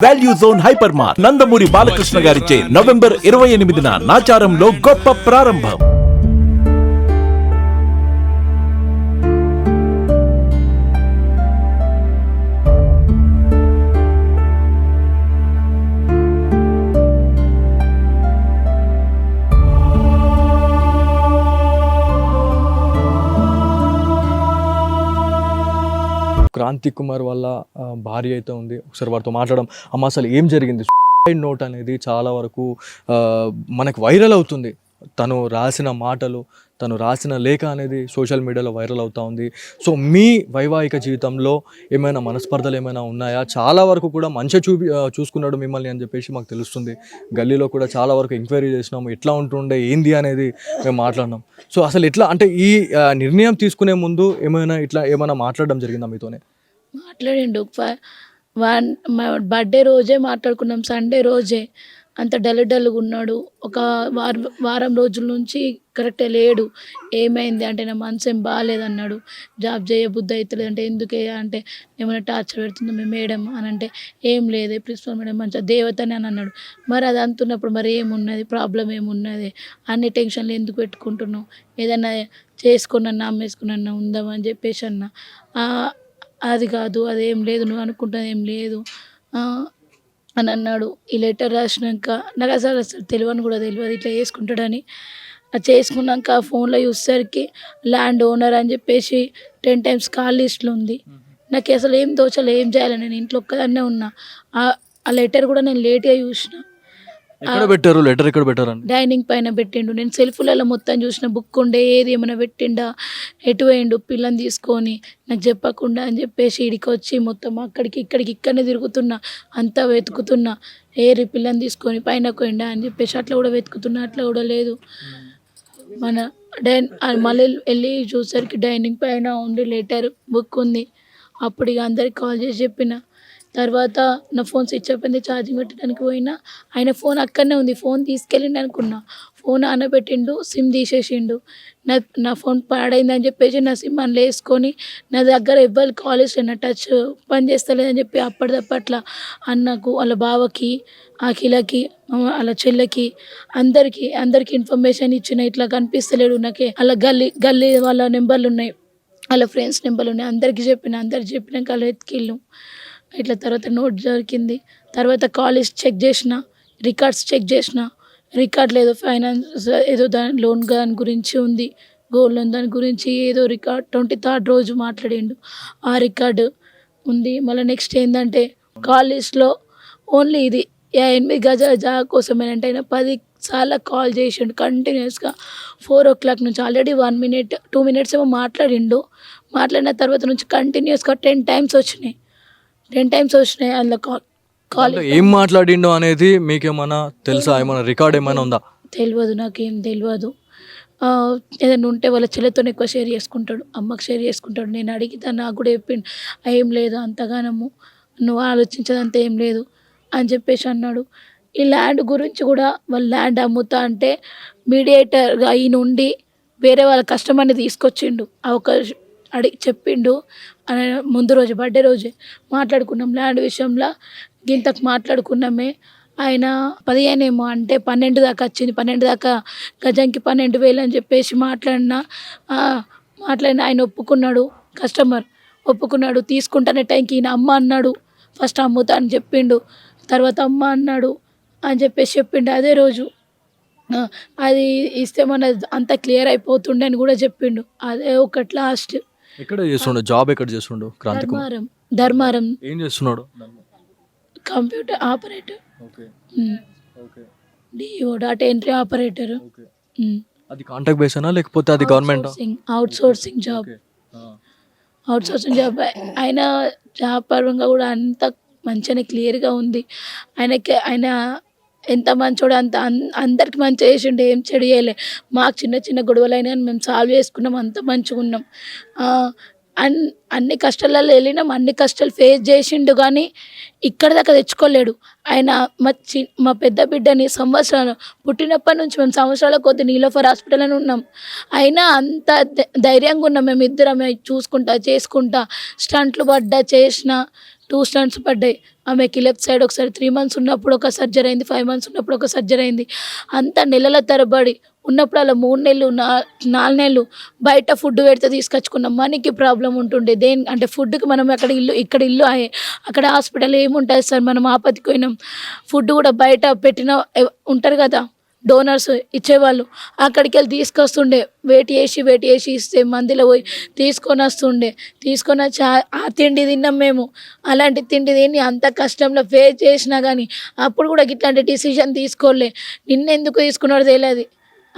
Value zone hyper mart Nandamuri Balakrishna గారిచే November ఇరవై ఎనిమిదిన నాచారంలో గొప్ప ప్రారంభం క్రాంతి కుమార్ వాళ్ళ భార్య అయితే ఉంది. ఒకసారి వారితో మాట్లాడడం అమ్మ అసలు ఏం జరిగింది? నోట్ అనేది చాలా వరకు మనకు వైరల్ అవుతుంది. తను రాసిన మాటలు తను రాసిన లేఖ అనేది సోషల్ మీడియాలో వైరల్ అవుతూ ఉంది. సో మీ వైవాహిక జీవితంలో ఏమైనా మనస్పర్ధలు ఏమైనా ఉన్నాయా? చాలా వరకు కూడా మంచిగా చూపి చూసుకున్నాడు మిమ్మల్ని అని చెప్పేసి మాకు తెలుస్తుంది. గల్లీలో కూడా చాలా వరకు ఎంక్వైరీ చేసినాము ఎట్లా ఉంటుండే? ఏంది అనేది మేము మాట్లాడినాం. సో అసలు ఎట్లా అంటే ఈ నిర్ణయం తీసుకునే ముందు ఏమైనా ఇట్లా ఏమైనా మాట్లాడడం జరిగిందా మీతోనే? మాట్లాడండి. వన్ బర్త్డే రోజే మాట్లాడుకున్నాం. సండే రోజే. అంత డల్ డల్గా ఉన్నాడు. ఒక వారం వారం రోజుల నుంచి కరెక్టే లేడు. ఏమైంది అంటే నా మనసు ఏం బాగాలేదన్నాడు జాబ్ చేయబుద్ధి అవుతలేదు అంటే ఎందుకే అంటే ఏమైనా టార్చర్ పెడుతుందో మీ మేడం అని అంటే ఏం లేదు. ప్రిన్సిపల్ మేడం మంచిగా దేవతనే అని అన్నాడు. మరి అది అంటున్నప్పుడు మరి ఏమున్నది? ప్రాబ్లం ఏమున్నది? అన్ని టెన్షన్లు ఎందుకు పెట్టుకుంటున్నావు? ఏదైనా చేసుకున్నా అమ్మేసుకున్నా ఉందామని చెప్పేసి అన్న. అది కాదు అదేం లేదు. నువ్వు అనుకుంటుంది ఏం లేదు. అని అన్నాడు. ఈ లెటర్ రాసినాక నాకు అసలు అసలు తెలియని కూడా తెలియదు. ఇట్లా చేసుకుంటాడని. అది చేసుకున్నాక ఫోన్లో చూసేసరికి ల్యాండ్ ఓనర్ అని చెప్పేసి టెన్ టైమ్స్ కాల్ లిస్ట్లో ఉంది. నాకు అసలు ఏం దోచలు ఏం చేయాలి? నేను ఇంట్లో ఒక్కదాన్నే ఉన్నా. ఆ- ఆ లెటర్ కూడా నేను లేట్గా చూసిన. ఎక్కడ పెట్టారు? లెటర్ ఎక్కడ పెట్టారు డైనింగ్ పైన పెట్టిండు. నేను సెల్ఫ్లలో మొత్తం చూసిన బుక్ ఉండే ఏది ఏమైనా పెట్టిండా? ఎటు పోయిండు? పిల్లని తీసుకొని నాకు చెప్పకుండా అని చెప్పేసి ఇడికి వచ్చి మొత్తం అక్కడికి ఇక్కడికి ఇక్కడనే తిరుగుతున్నా. అంతా వెతుకుతున్నా. ఏరి పిల్లని తీసుకొని పైన పోయిండా అని చెప్పేసి అట్లా కూడా వెతుకుతున్నా అట్లా కూడా లేదు. మన డైన్ మళ్ళీ వెళ్ళి చూసరికి డైనింగ్ పైన ఉండి లెటర్ బుక్ ఉంది. అప్పుడు ఇక అందరికి కాల్ చేసి చెప్పిన. తర్వాత నా ఫోన్ స్విచ్ అయిపోయింది ఛార్జింగ్ పెట్టడానికి పోయినా ఆయన ఫోన్ అక్కడనే ఉంది. ఫోన్ తీసుకెళ్ళిండు అనుకున్నా. ఫోన్ ఆనబెట్టిండు సిమ్ తీసేసిండు. నా నా ఫోన్ పాడైందని చెప్పేసి నా సిమ్ అందులో వేసుకొని నా దగ్గర ఎవ్వరు కాలేజ్ నా టచ్ పని చేస్తలేదని చెప్పి అప్పటిదప్పట్లా అన్నకు వాళ్ళ బావకి అఖిలకి వాళ్ళ చెల్లెకి అందరికీ అందరికీ ఇన్ఫర్మేషన్ ఇచ్చిన ఇట్లా కనిపిస్తలేడు నాకే. అలా గల్లీ గల్లీ వాళ్ళ నెంబర్లు ఉన్నాయి. వాళ్ళ ఫ్రెండ్స్ నెంబర్లు ఉన్నాయి. అందరికీ చెప్పిన అందరికి చెప్పినాక వాళ్ళు ఎత్తుకెళ్ళు ఇట్లా తర్వాత నోట్ దొరికింది తర్వాత కాలేజ్ చెక్ చేసిన రికార్డ్స్ చెక్ చేసిన రికార్డ్ లేదు ఫైనాన్స్ ఏదో దాని లోన్ దాని గురించి ఉంది. గోల్డ్ లోన్ దాని గురించి ఏదో రికార్డ్ ట్వంటీ థర్డ్ రోజు మాట్లాడిండు. ఆ రికార్డు ఉంది. మళ్ళీ నెక్స్ట్ ఏంటంటే కాలేజ్లో ఓన్లీ ఇది యా ఎనిమిది గజాల జాగా ఏంటంటే ఆయన పది సార్లు కాల్ చేసిండు కంటిన్యూస్గా ఫోర్ ఓ క్లాక్ నుంచి already one minute two minutes ఏమో మాట్లాడిండు. మాట్లాడిన తర్వాత నుంచి కంటిన్యూస్గా టెన్ టైమ్స్ వచ్చినాయి. టెన్ టైమ్స్ వచ్చినాయి అందులో కాల్ కాల్ ఏం మాట్లాడిండో అనేది మీకేమైనా తెలుసా? ఏమైనా రికార్డ్ ఏమైనా ఉందా? తెలియదు నాకేం తెలియదు ఏదైనా ఉంటే వాళ్ళ చెల్లెతో ఎక్కువ షేర్ చేసుకుంటాడు అమ్మకి షేర్ చేసుకుంటాడు. నేను అడిగితే నాకు కూడా చెప్పిండు ఏం లేదు అంతగానము నువ్వు ఆలోచించదంతా ఏం లేదు అని చెప్పేసి అన్నాడు. ఈ ల్యాండ్ గురించి కూడా వాళ్ళ ల్యాండ్ అమ్ముతా అంటే మీడియేటర్గా ఈయన ఉండి వేరే వాళ్ళ కస్టమర్ని తీసుకొచ్చిండు. ఒక అడిగి చెప్పిండు. అని ముందు రోజు బర్త్డే రోజే మాట్లాడుకున్నాం. ల్యాండ్ విషయంలో గింతకు మాట్లాడుకున్నామే. ఆయన పదిహేను ఏమో అంటే పన్నెండు దాకా వచ్చింది. పన్నెండు దాకా గజంకి పన్నెండు వేలు అని చెప్పేసి మాట్లాడిన మాట్లాడిన ఆయన ఒప్పుకున్నాడు. కస్టమర్ ఒప్పుకున్నాడు. తీసుకుంటానే టైంకి ఈయన అమ్మ అన్నాడు. ఫస్ట్ అమ్ముతా అని చెప్పిండు. తర్వాత అమ్మ అన్నాడు అని చెప్పేసి చెప్పిండు. అదే రోజు అది ఇస్తే మన అంత క్లియర్ అయిపోతుండే అని కూడా చెప్పిండు. అదే ఒకటి లాస్ట్ ఎక్కడ చేస్తుండు? జాబ్ ఎక్కడ చేస్తుండు? క్రాంతి కుమార్ ధర్మారం. ధర్మారం. ఏం చేస్తున్నాడు? Computer operator. Okay. Okay. D O data entry operator. Okay. అది కాంటాక్ట్ బేసేనా లేకపోతే అది government? Outsourcing job. Outsourcing job. ఆయన జాబ్ పరంగా కూడా అంత మంచిగానే క్లియర్గా ఉంది. ఆయనకి ఆయన ఎంత మంచోడు అంత అందరికి మంచి చేసిండు ఏం చెడు చేయలే. మాకు చిన్న చిన్న గొడవలైనా మేము సాల్వ్ చేసుకున్నాం అంత మంచిగా ఉన్నాం. అన్ అన్ని కష్టాలలో వెళ్ళినాం అన్ని కష్టాలు ఫేస్ చేసిండు కానీ ఇక్కడ దాకా తెచ్చుకోలేడు. ఆయన మా చి మా పెద్ద బిడ్డని సంవత్సరాలు పుట్టినప్పటి నుంచి మేము సంవత్సరాల కొద్ది నీలోఫర్ హాస్పిటల్ ఉన్నాం. అయినా అంత ధైర్యంగా ఉన్నాం మేము ఇద్దరం చూసుకుంటా చేసుకుంటా స్టంట్లు పడ్డా చేసిన టూ స్టంట్స్ పడ్డాయి. ఆమెకి లెఫ్ట్ సైడ్ ఒకసారి త్రీ మంత్స్ ఉన్నప్పుడు ఒక సర్జరీ అయింది ఫైవ్ మంత్స్ ఉన్నప్పుడు ఒక సర్జరీ అయింది. అంత నెలల తరబడి ఉన్నప్పుడు అలా మూడు నెలలు నా నాలుగు నెలలు బయట ఫుడ్ పెడితే తీసుకొచ్చుకున్నాం మనీకి ప్రాబ్లం ఉంటుండే. దేని అంటే ఫుడ్కి మనం అక్కడ ఇల్లు ఇక్కడ ఇల్లు అయ్యే అక్కడ హాస్పిటల్ ఏముంటుంది సార్? మనం ఆపతికి పోయినాం. ఫుడ్ కూడా బయట పెట్టిన ఉంటారు కదా? డోనర్స్ ఇచ్చేవాళ్ళు. అక్కడికి వెళ్ళి తీసుకొస్తుండే. వెయిట్ చేసి వెయిట్ చేసి ఇస్తే మందిలో పోయి తీసుకొని వస్తుండే. తీసుకొని వచ్చి ఆ- తిండి తిన్నాం మేము. అలాంటి తిండి తిని అంత కష్టంలో ఫేస్ చేసినా కానీ అప్పుడు కూడా ఇట్లాంటి డిసిషన్ తీసుకోలే. నిన్నెందుకు తీసుకున్నాడో తెలియదు.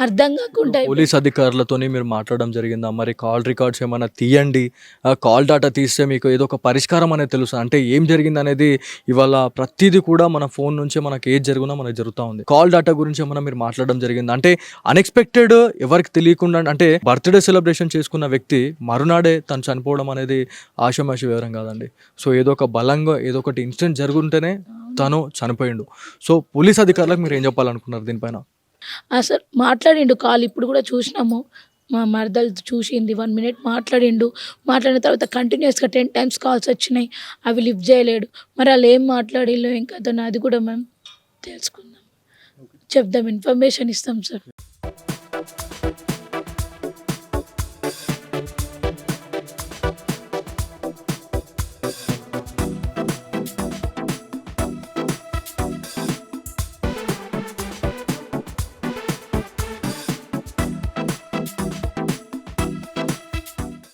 అర్థం కాకుండా పోలీస్ అధికారులతోని మీరు మాట్లాడడం జరిగిందా? మరి కాల్ రికార్డ్స్ ఏమైనా తీయండి. కాల్ డేటా తీస్తే మీకు ఏదో ఒక పరిష్కారం అనేది తెలుసు. అంటే ఏం జరిగింది అనేది ఇవాళ ప్రతిదీ కూడా మన ఫోన్ నుంచే మనకి ఏది జరిగినా మనకు జరుగుతూ ఉంది. కాల్ డేటా గురించి ఏమైనా మీరు మాట్లాడడం జరిగింది? అంటే అన్ఎక్స్పెక్టెడ్ ఎవరికి తెలియకుండా అంటే బర్త్డే సెలబ్రేషన్ చేసుకున్న వ్యక్తి మరునాడే తను చనిపోవడం అనేది ఆశమాష వివరం కాదండి. సో ఏదో ఒక బలంగా ఏదో ఒకటి ఇన్సిడెంట్ జరుగుంటేనే తను చనిపోయిండు. సో పోలీస్ అధికారులకు మీరు ఏం చెప్పాలనుకున్నారు దీనిపైన? అసలు మాట్లాడిండు కాల్ ఇప్పుడు కూడా చూసినాము. మా మరదలు చూసింది వన్ మినిట్ మాట్లాడిండు. మాట్లాడిన తర్వాత కంటిన్యూస్గా టెన్ టైమ్స్ కాల్స్ వచ్చినాయి. అవి లిఫ్ట్ చేయలేడు. మరి వాళ్ళు ఏం మాట్లాడిల్లో ఇంకా అది కూడా మనం తెలుసుకుందాం. చెప్దాం ఇన్ఫర్మేషన్ ఇస్తాం సార్.